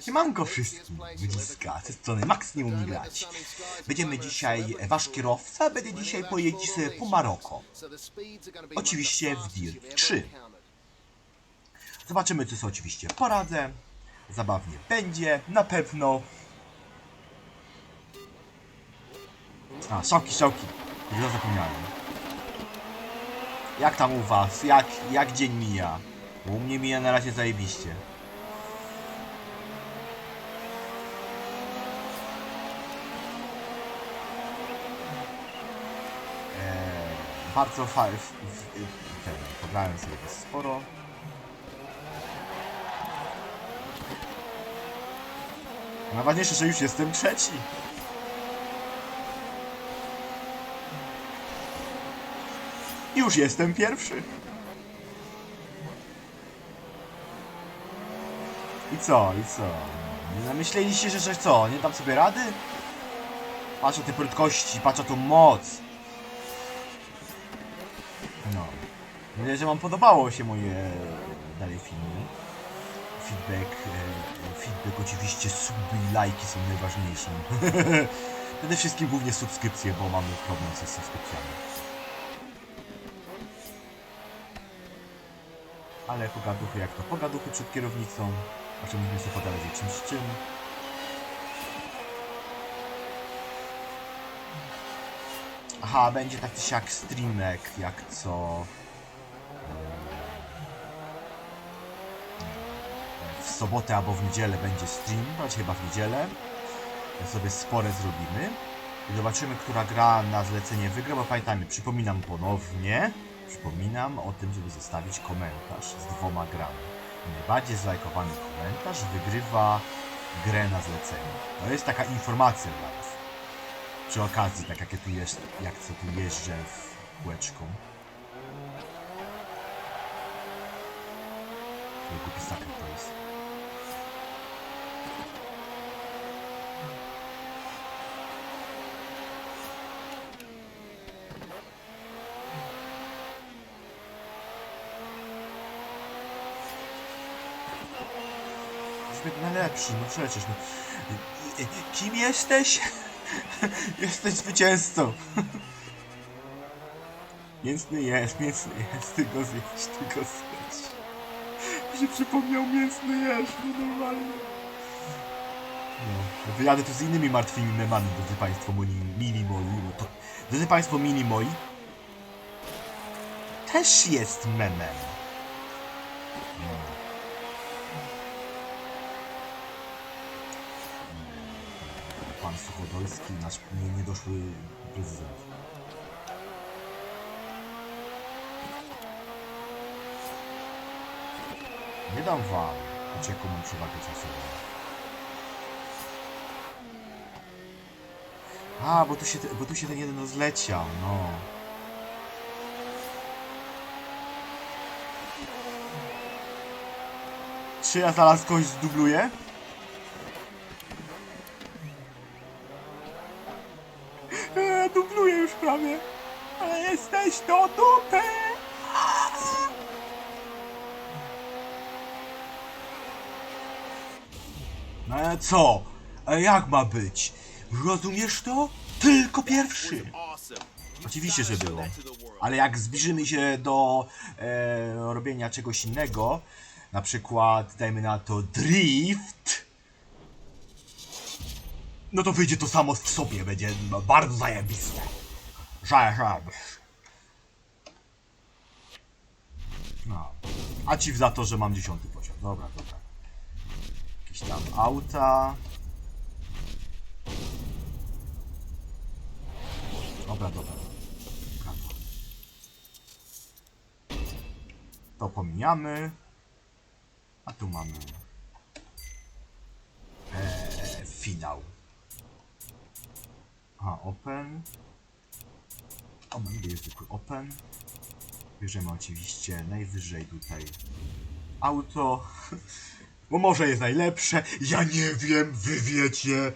Siemanko wszystkim, ludziska, ze strony Max nie umie grać. Będziemy dzisiaj, wasz kierowca będzie dzisiaj pojeździć sobie po Maroko. Oczywiście w Dirt 3. Zobaczymy, co sobie oczywiście poradzę. Zabawnie będzie, na pewno. A, szałki, szałki. Już zapomniałem. Jak tam u was? Jak, jak dzień mija? U mnie mija na razie zajebiście. Bardzo fajnie. Ten, pobrałem sobie sporo. Najważniejsze, że już jestem trzeci. Już jestem pierwszy. I co, i co? Namyśleliście, że, że co, nie dam sobie rady? Patrz o te prędkości, patrz o tą moc. No. Nadzieję, że wam podobało się moje e, dalej filmy. Feedback, e, feedback oczywiście, suby i lajki są najważniejsze. Przede wszystkim głównie subskrypcje, bo mamy problem ze subskrypcjami. Ale pogaduchy jak to pogaduchy przed kierownicą. A czym sobie pogadać o czymś czym. Aha, będzie taki siak streamek, jak co... W sobotę albo w niedzielę będzie stream, raczej chyba w niedzielę. Sobie spore zrobimy. I zobaczymy, która gra na zlecenie wygra, bo pamiętajmy, przypominam ponownie, przypominam o tym, żeby zostawić komentarz z dwoma grami. Najbardziej zlajkowany komentarz wygrywa grę na zlecenie. To jest taka informacja dla Was. Przy okazji, tak jak ja tu jest, jak co tu jeżdżę w kółeczką. To głupi saker to jest. Najlepszy, no przecież. No. Kim jesteś? jesteś zwycięzcą. mięsny jest, mięsny jest, ty go zjeść, ty go zjeść. Mi się przypomniał mięsny jesz, no normalnie. No, wyjadę tu z innymi martwymi memami, drodzy Państwo, mini, mini moi. To, drodzy Państwo, mini moi też jest memem. No. Pan Suchodolski, nasz nie, niedoszły prezydent. Nie dam wam, choć jaką przewagę czasową. A, bo tu się, bo tu się ten jeden rozleciał, no. Czy ja zaraz kogoś zdubluję? Prawie. Ale jesteś do dupy! No ale co? A jak ma być? Rozumiesz to? Tylko pierwszy. Oczywiście, że było. Ale jak zbliżymy się do e, robienia czegoś innego, na przykład dajmy na to drift, no to wyjdzie to samo w sobie, będzie bardzo zajebiste. Że. No. A ci za to, że mam dziesiąty poziom. Dobra, dobra. Jakieś tam auta. Dobra, dobra. To pomijamy. A tu mamy eee, finał. Open. O, mamy zwykły open. Bierzemy oczywiście najwyżej tutaj auto. Bo może jest najlepsze. Ja nie wiem, wy wiecie.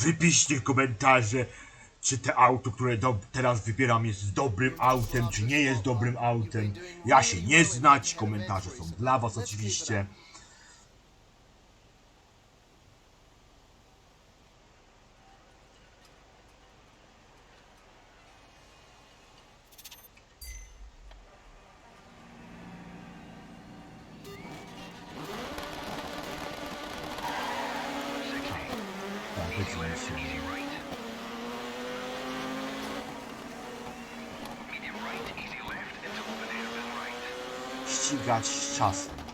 Wypiszcie w komentarze, czy te auto, które teraz wybieram jest dobrym autem, czy nie jest dobrym autem. Ja się nie znać. Komentarze są dla was oczywiście. Będziemy się ścigać czasem.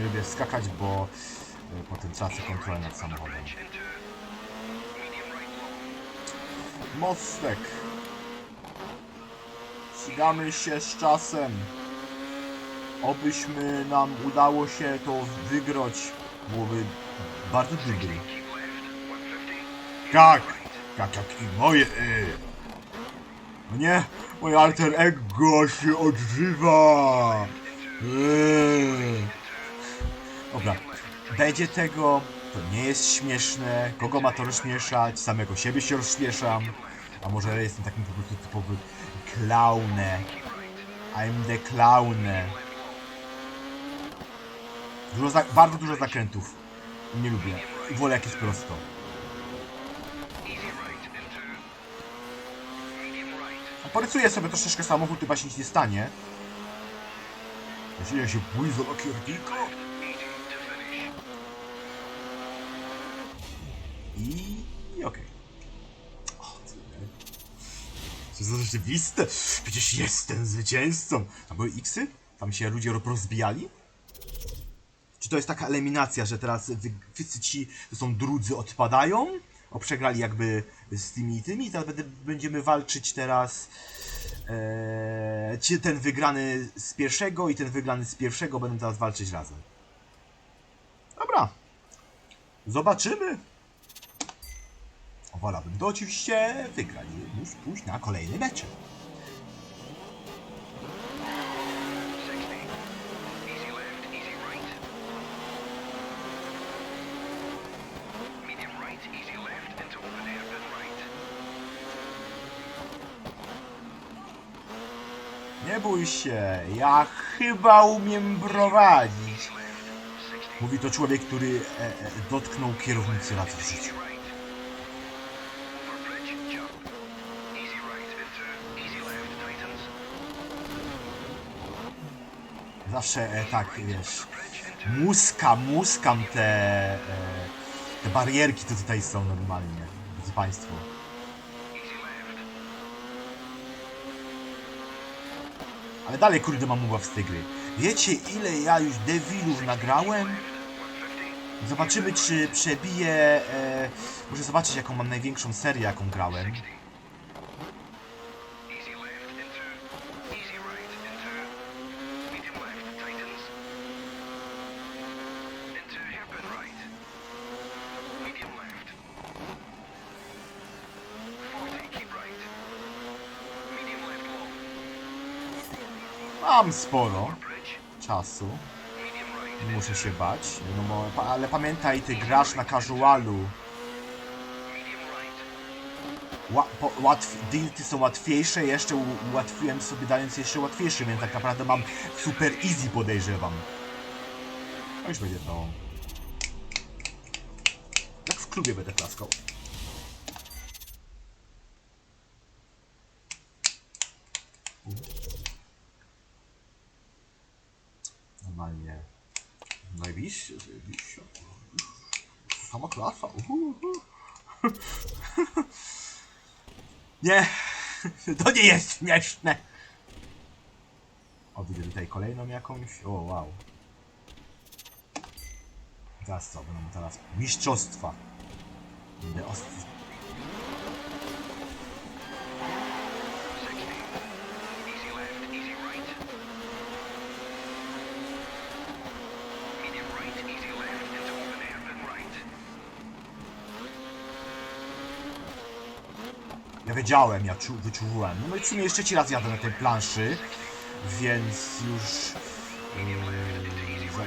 Nie lubię skakać, bo y, potem tracę kontrolę nad samochodem. Mostek. Ścigamy się z czasem. Obyśmy nam udało się to wygrać. Byłoby bardzo 150. Tak, tak jak i moje. y. No nie, moje alter ego się odżywa. Y. Dobra, będzie tego, to nie jest śmieszne. Kogo ma to rozśmieszać? Samego siebie się rozśmieszam. A może jestem takim po prostu typowy klaunem. I'm the clown. Dużo za, bardzo dużo zakrętów. Nie lubię. Wolę jak jest prosto. A Porysuję sobie troszeczkę samochód, chyba się nic nie stanie. Jeśli ja się bój za lakiernika. Easy to finish. I... i okej. O, co nie? Czy to rzeczywiste? Przecież jestem zwycięzcą. A były X-y? Tam się ludzie rozbijali? Czy to jest taka eliminacja, że teraz wszyscy ci, to są drudzy, odpadają? O, przegrali jakby z tymi i tymi, teraz będę, będziemy walczyć teraz e, ci, ten wygrany z pierwszego i ten wygrany z pierwszego będą teraz walczyć razem. Dobra. Zobaczymy. Wolałbym to oczywiście wygrać, móc pójść na kolejny mecz. 60. Easy left, easy right. Medium right, easy left into open hairpin right. Nie bój się, ja chyba umiem prowadzić. Easy left, 60. Mówi to człowiek, który e, e, dotknął kierownicy raz w życiu. Zawsze e, tak, wiesz, Bridge into muska, muskam te, e, te barierki, co tutaj są normalnie, drodzy Państwo. Ale dalej, kurde, mam ubaw z tej. Wiecie, ile ja już Devilów nagrałem? Left, 150. Zobaczymy, czy przebiję. E, muszę zobaczyć, jaką mam największą serię, jaką grałem. Mam sporo czasu. Nie muszę się bać. No, ale pamiętaj, ty grasz na casualu. Ła, po, łatw, są łatwiejsze, jeszcze ułatwiłem sobie dając jeszcze łatwiejsze, więc tak naprawdę mam super easy podejrzewam. No już będzie to. Jak w klubie będę klaskał. Klasa. Uhu, uhu. Nie, to nie jest śmieszne. O, widzę tutaj kolejną jakąś. O, wow. Teraz co? Będą teraz mistrzostwa. Będę os... Ja wiedziałem, ja czu, wyczułem. No i w sumie jeszcze ci raz jadę na tej planszy, więc już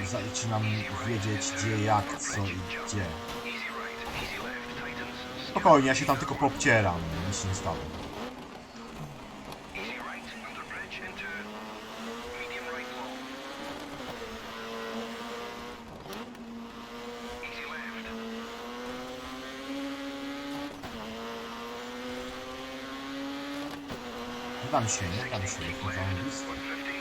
yy, za, zaczynam wiedzieć gdzie, jak, co i gdzie. Spokojnie, ja się tam tylko popcieram, nic się nie stało. 半学呀半服装好很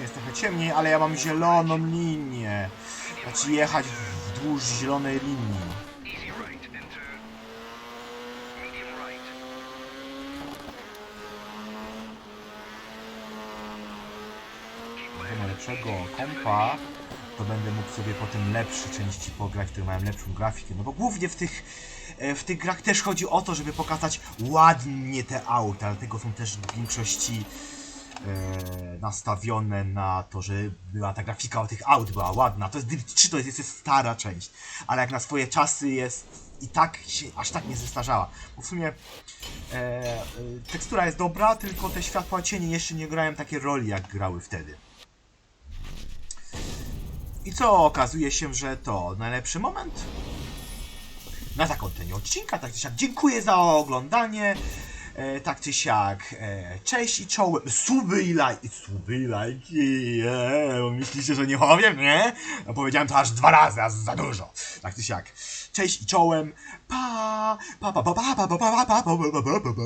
Jest trochę ciemniej, ale ja mam zieloną linię. Znaczy jechać wzdłuż zielonej linii. Lepszego kompa, to będę mógł sobie potem lepsze części pograć, które mają lepszą grafikę. No bo głównie w tych, e, w tych grach też chodzi o to, żeby pokazać ładnie te auta, dlatego są też w większości e, nastawione na to, że była ta grafika tych aut była ładna. To jest Dirt 3, to jest jeszcze stara część, ale jak na swoje czasy jest i tak się aż tak nie zestarzała. Bo w sumie e, e, tekstura jest dobra, tylko te światła cienie jeszcze nie grają takie roli, jak grały wtedy. I co okazuje się, że to najlepszy moment na zakończenie odcinka. Tak czy dziękuję za oglądanie. E, tak czy siak, e, cześć i czołem. Suby i lajki. Suby i lajki. E, myślicie, że nie powiem, nie? No powiedziałem to aż dwa razy, a za dużo. Tak czy siak. Cześć i czołem. Pa, pa, pa, pa, pa, pa, pa, pa, pa, pa, pa, pa, pa, pa.